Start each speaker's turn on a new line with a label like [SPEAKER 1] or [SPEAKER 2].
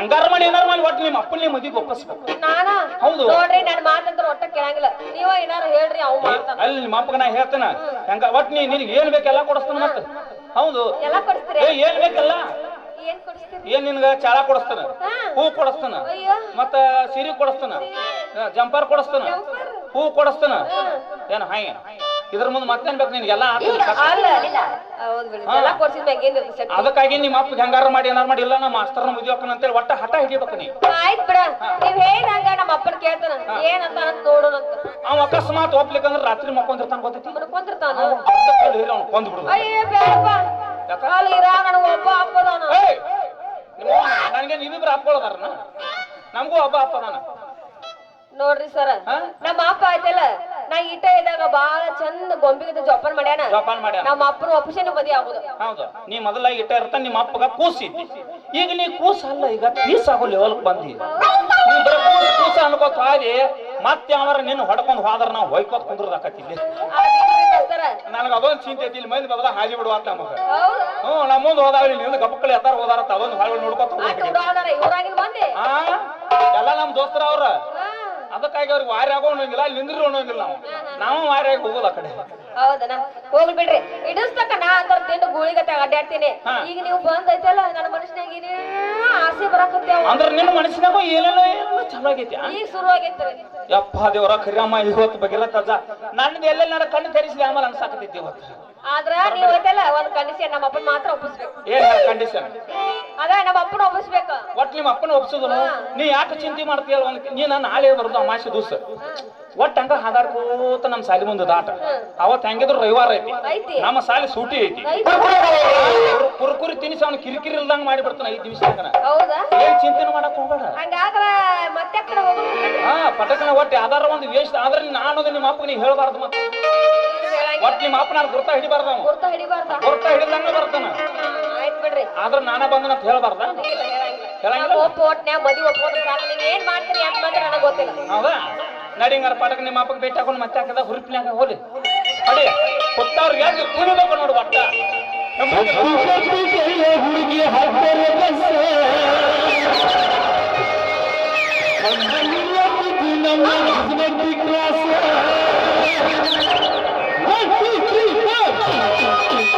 [SPEAKER 1] ಹೆಂಗಾರ ಮಾಡಿ ಏನಾರ ಮಾಡಿ ಒಟ್ಟು ನಿಮ್ಮ ಅಪ್ಪನ ನಿಮ್ಮ ಮದಿಗೆ ಒಪ್ಪಿಸ್ಬೇಕು.
[SPEAKER 2] ನಾನ?
[SPEAKER 1] ಹೌದು.
[SPEAKER 2] ನೋಡ್ರಿ ನನ್ನ ಮಾತಂತ ಒಟ್ಟ ಕೇಳಂಗಿಲ್ಲ. ನೀವ ಏನಾರ ಹೇಳ್ರಿ ಅವ್ ಮಾಡ್ತಾನ
[SPEAKER 1] ಅಲ್ಲಿ ನಿಮ್ಮ ಅಪ್ಪಗ ನಾ ಹೇಳ್ತೇನ. ಹೆಂಗ ಒಟ್ ನೀ ನಿನಗೆ ಏನ್ ಬೇಕೆಲ್ಲ ಕೊಡಿಸ್ತಾನ ಮತ್ತೆ? ಹೌದು.
[SPEAKER 2] ಎಲ್ಲ ಕೊಡಿಸ್ತೀರಿ?
[SPEAKER 1] ಏನ್ ಬೇಕಲ್ಲ?
[SPEAKER 2] ಏನ್
[SPEAKER 1] ನಿನ್ಗ ಚಾಳ ಕೊಡಿಸ್ತಾನ?
[SPEAKER 2] ಹೂ.
[SPEAKER 1] ಕೊಡಿಸ್ತಾನ? ಮತ್ತ ಸಿರಿ ಕೊಡಿಸ್ತಾನ? ಜಂಪರ್ ಕೊಡಿಸ್ತಾನ? ಹೂ ಕೊಡಿಸ್ತಾನ? ಏನ ಹಾಯ್. ಇದ್ರ ಮುಂದೆ ಮತ್ತೇನ್ ಬೇಕು ನಿನ್ಗೆಲ್ಲ ಎಲ್ಲ
[SPEAKER 2] ಅಲ್ಲ ಬಿಡಿ.
[SPEAKER 1] ಅದಕ್ಕಾಗಿ ನಿಮ್ಮ ಅಪ್ಪ ಹೆಂಗಾರ ಮಾಡಿ ಏನಾರ ಮಾಡಿ ಇಲ್ಲ ನಮ್ಮ ಮಾಸ್ತರ್ನ ಮದುವೆ ಹಾಕೋಣ ಅಂತೇಳಿ ಒಟ್ಟ ಹಠ ಹಿಡಿಬೇಕು ನೀ.
[SPEAKER 2] ಆಯ್ತು ಬಿಡ. ನೀವ್ ಹೇಳ್ದಂಗ ನಮ್ಮ ಅಪ್ಪನ ಕೇಳ್ತಾನ. ಏನಂತ ಅಂತ ನೋಡೋಣಂತ
[SPEAKER 1] ಅವ ಅಕಸ್ಮಾತ್ ಒಪ್ಲಿಕ್ಕಂದ್ರ ರಾತ್ರಿ ಮಕ್ಕೊಂದಿರ್ತಾನ ಗೊತ್ತೈತಿ?
[SPEAKER 2] ಮನ್ಕೊಂತಿರ್ತಾನ
[SPEAKER 1] ಹೇಳಿ ಕೊಂದ್ ಬಿಡುದು
[SPEAKER 2] ಅಯ್ಯೋ ಬೇಡಪ್ಪ? ಅಲ್ಲಿ ಇರ ಒಬ್ಬ ಅಪ್ಪದಾನ
[SPEAKER 1] ನನಗೆ ನೀವಿಬ್ರು ಅಪ್ಪಳದಾರನ ನಮಗೂ ಒಬ್ಬ ಅಪ್ಪ ನಾನು
[SPEAKER 2] ನೋಡ್ರಿ ಸರ್. ನಮ್ಮ ಅಪ್ಪ ಆಯ್ತಲ್ಲ? ನಾ ಈಟ ಇದ್ದಾಗ ಬಾಳ ಚಂದ ಗೊಂಬಿಗದ ಜೋಪಾನ ಮಾಡ್ಯಾನ.
[SPEAKER 1] ಜೋಪಾನ ಮಾಡ್ಯಾನ.
[SPEAKER 2] ನಮ್ಮ ಅಪ್ಪನ ಆಪರೇಷನ್ ಮದಿ ಆಗುದು.
[SPEAKER 1] ಹೌದು. ನೀ ಮೊದಲ ಇಟ್ಟ ಇರ್ತಾನ ನಿಮ್ಮ ಅಪ್ಪಗ ಕೂಸಿದ್ದಿ. ಈಗ ನೀ ಕೂಸ ಅಲ್ಲ ಈಗ ಪೀಸ್ ಆಗೋ ಲೆವೆಲ್ ಬಂದಿ. ನೀ ಬರೀ ಕೂಸ ಕೂಸ ಅನ್ಕೋತ ಹಾದಿ ಮತ್ತೆ ಅವರ ನಿನ್ನ ಹೊಡ್ಕೊಂಡು ಹೋದ್ರ ನಾವು ಹೊಯ್ಕೋತ್
[SPEAKER 2] ಇಲ್ಲಿ.
[SPEAKER 1] ನನಗೆ ಅದೊಂದು ಚಿಂತೆ ಐತಿ ಇಲ್ಲಿ ಮಂದಿ ಬದಲ ಹಾಜಿ ಬಿಡುವ ಅಂತ ನಮಗ.
[SPEAKER 2] ಹೌದು.
[SPEAKER 1] ಹ್ಞೂ ನಮ್ಮ ಮುಂದೆ ಹೋದಾವ ಇಲ್ಲಿ ನಿಂದ ಗಪ್ಪಕ್ಕಳಿ ಎತ್ತಾರ ಹೋದಾರ ಅದೊಂದು ಹಾಳು ನೋಡ್ಕೊತ
[SPEAKER 2] ಮಂದಿ
[SPEAKER 1] ಆ? ಎಲ್ಲ ನಮ್ಮ ದೋಸ್ತರ ಅವ್ರ. ಅದಕ್ಕಾಗಿ ಅವ್ರಿಗೆ ವಾರಿ ಆಗೋ ಅನ್ನೋಂಗಿಲ್ಲ ಅಲ್ಲಿ ನಿಂದ್ರಿ ಅನ್ನೋಂಗಿಲ್ಲ ನಾವು ನಾವು ವಾರಿ ಆಗಿ ಹೋಗೋದು ಆ ಕಡೆ.
[SPEAKER 2] ಹೌದನ ಹೋಗ್ಲಿ ಬಿಡ್ರಿ. ಇಡಿಸ್ತಕ್ಕ ನಾ ಅಂತ ತಿಂದು ಗೂಳಿಗತ್ತ ಅಡ್ಡಾಡ್ತೀನಿ ಈಗ ನೀವು ಬಂದ್ ಐತಲ್ಲ ನನ್ನ ಏನೇನೋ ಆಸೆ ಬರಕತ್ತೆ
[SPEAKER 1] ಅಂದ್ರೆ ನಿನ್ನ ಮನಸ್ಸಿನಾಗ ಏನೇನೋ ಏನೇನೋ ಚಲೋ ಆಗೈತಿ?
[SPEAKER 2] ಈಗ ಶುರು ಆಗೈತ್ರಿ.
[SPEAKER 1] ಯಪ್ಪ ದೇವರ ಕರಿಯಮ್ಮ ಇವತ್ತು ಬಗಿರತ್ತ ನನ್ನದು ಎಲ್ಲೆಲ್ಲ ನನ್ನ ಕಣ್ಣು ತೆರೆಸಿದೆ ಆಮೇಲೆ ಅನ್ಸಾಕತ್ತೈತಿ ಇವತ್ತು.
[SPEAKER 2] ಆದ್ರ ನೀವ್ ಐತಲ್ಲ ಒಂದ್ ಕಂಡೀಷನ್ ನಮ್ಮ ಅಪ್ಪನ ಮಾತ್ರ ಒಪ್ಪಿಸ್ಬೇಕು.
[SPEAKER 1] ಏನ್ ಕಂಡೀಷನ್
[SPEAKER 2] ಅದ ನಮ್ಮ ಅಪ್ಪನ ಒಪ್ಪಿಸ್ಬೇಕು.
[SPEAKER 1] ಒಟ್ ನಿಮ್ಮ ಅಪ್ಪನ ಒಪ್ಸೋದನು? ನೀ ಯಾಕೆ ಚಿಂತೆ ಮಾಡ್ತೀಯಲ್ಲ ಒಂದ್ ನೀ ನಾನು ನಾಳೆ ಬರೋದು ಅಮಾಸೆ ದಿವಸ. ಒಟ್ ಹಂಗ ಕೂತ ನಮ್ಮ ಸಾಲಿ ಮುಂದೆ ದಾಟ. ಅವತ್ ಹೆಂಗಿದ್ರು ರವಿವಾರ ಐತಿ. ನಮ್ಮ ಸಾಲಿ ಸೂಟಿ ಐತಿ.
[SPEAKER 2] ಐತಿ.
[SPEAKER 1] ಕುರ್- ಕುರ್ಕುರಿ ತಿನಿಸಿ ಅವ್ನು ಕಿರಿಕಿರಿ ಇಲ್ದಂಗ ಮಾಡಿ ಬರ್ತಾನ ಐದ್ ನಿಮಿಷ
[SPEAKER 2] ಹೌದಾ?
[SPEAKER 1] ಏನ್ ಚಿಂತೆ ಮಾಡಕ್ ಹೋಗ್ಬೇಡ. ಹಾ ಪಟಕನ ಒಟ್ಟು ಯಾವ್ದಾರ ಒಂದು ವೇಸ್ಟ್ ಆದ್ರೆ ನಾನು ನಿಮ್ಮ ಅಪ್ಪ ನೀ ಹೇಳ್ಬಾರ್ದು ಮತ್ತೆ. ಒಟ್ ನಿಮ್ಮ ಅಪ್ಪನ ಗುರ್ತ ಹಿಡಿಬಾರ್ದ
[SPEAKER 2] ಗುರ್ತ ಹಿಡಿಬಾರ್ದ.
[SPEAKER 1] ಗುರ್ತ ಹಿಡಿದಂಗ ಬರ್ತಾನ.
[SPEAKER 2] ಆಯ್ತು ಬಿಡ್ರಿ.
[SPEAKER 1] ಆದ್ರೆ ನಾನ ಬಂದನ ಅಂತ ಹೇಳ್ಬಾರ್ದ?
[SPEAKER 2] ಹೇಳಂಗಿಲ್ಲ. ಒಪ್ಪು ಒಟ್ನ್ಯಾಗ ಮದಿ ಸಾಕು. ನೀವ್ ಏನ್ ಮಾಡ್ತೀರಿ ಅಂತ ಮಾತ್ರ ನನಗ್ ಗೊತ್ತಿಲ್ಲ.
[SPEAKER 1] ಹೌದಾ? ನಡಿಂಗಾರ ಪಾಠಕ್ಕೆ ನಿಮ್ಮ ಅಪ್ಪಗೆ ಭೇಟಿ ಹಾಕೊಂಡು ಮತ್ತೆ ಹಾಕದ? ಹುರುಪಿನಾಗ ಹೋಲಿ. ಅಡಿ ಕೊಟ್ಟವ್ರಿಗೆ ಯಾಕೆ ಕುಣಿಬೇಕು ನೋಡು ಬಟ್ಟ
[SPEAKER 3] ಹುಡುಗಿ ನಮ್ಮ ಕ್ಲಾಸ್ one two